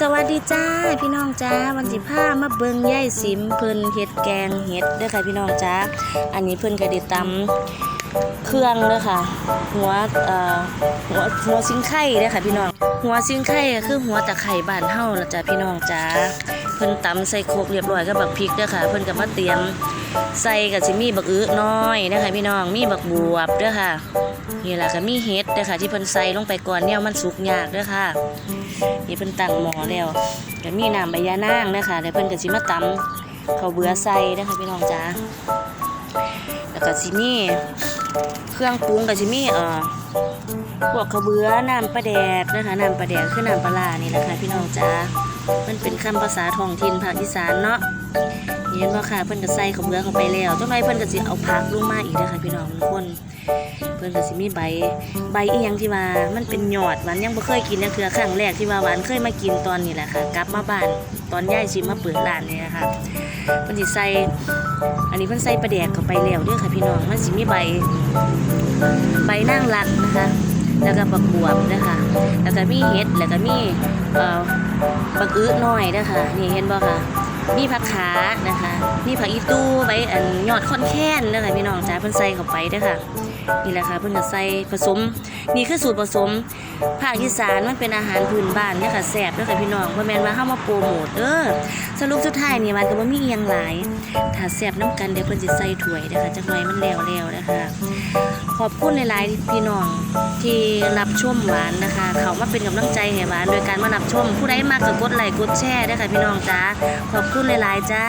สวัสดีจ้าพี่น้องจ้าวันสิพามาเบิ่งยายสิมเพิ่นเฮ็ดแกงเห็ดเด้อค่ะพี่น้องจ้าอันนี้เพิ่นก็ได้ตำเครื่องเด้อค่ะ หัวเอ่อหัวหัวซิงไข่เด้อค่ะพี่น้องหัวซิงไข่คือหัวตะไคร่บ้านเฮาล่ะจ้าพี่น้องจ้า เพิ่นตำใส่โครกเรียบร้อยกับบักพริกเด้อค่ะ เพิ่นก็มาเตรียมใส่ก็สิมีบักอื้อน้อยเด้อค่ะพี่น้องมีบักบวบเด้อค่ะนี่ล่ะก็มีเห็ดเด้อค่ะ ที่เพิ่นใส่ลงไปก่อนเนี่ยมันสุกยากเด้อค่ะนี่เพิ่นตั้งหม้อแล้วก็มีน้ำใบยานางนะคะแล้วเพิ่นก็สิมาตำข้าวเบื่อใส่นะคะพี่น้องจ้าแล้วก็สิมีเครื่องปรุงก็สิมีเอ่อ พวกขเบื่อน้ำปลาแดกนะคะน้ำปลาแดกคือน้ำปลาร้านี่แหละค่ะพี่น้องจ้ามันเป็นคำภาษาท้องถิ่นภาคอีสานเนาะเห็นบ่าค่ะเพิ่นก็ใส่ขเบื่อเข้าไปแล้วจังไดเพิ่นก็สิเอาผักลงมาอีกเด้อค่ะพี่น้องทุกคน เพิ่นก็สิมีใบใบอีหยังที่ว่ามันเป็นหยอดหวานยังบ่เคยกินจังเทื่อครั้งแรกที่ว่าหวานเคยมากินตอนนี้แหละค่ะ กลับมาบ้านตอนยายสิมาเปิดร้านนี่นะคะเพิ่นสิใส่อันนี้เพิ่นใส่ปลาแดกเข้าไปแล้วเด้อค่ะพี่น้องมันสิมีใบใบนางรักนะคะ แล้วก็บักบวบนะคะแล้วก็มีเห็ดแล้วก็มีบักอื้อน้อยนะคะนี่เห็นบ่ค่ะมีผักขานะคะมีผักอีตู้ใบอันยอดค่อนแค้นนะคะพี่น้องจ้าเพิ่นใส่เข้าไปด้อค่ะนี่แหละค่ะเพิ่นก็ใส่ผสมนี่คือสูตรผสม ภาคอีสานมันเป็นอาหารพื้นบ้านเนี่ยค่ะแซ่บเด้อค่ะพี่น้องบ่แม่นว่าเฮามาโปรโมทเด้อสรุปสุดท้ายนี่มันก็บ่มีเอียงหลายถ้าแซ่บน้ำกันเดี๋ยวเพิ่นสิใส่ถ้วยเด้อค่ะจักหน่อยมันแล้วๆนะคะขอบคุณหลายๆพี่น้องที่รับชมหวานนะคะ เขามาเป็นกำลังใจให้หวาน โดยการมารับชมผู้ใดมากก็กดไลค์กดแชร์ด้ค่ะพี่น้องจ้าขอบคุณหลายๆจ้า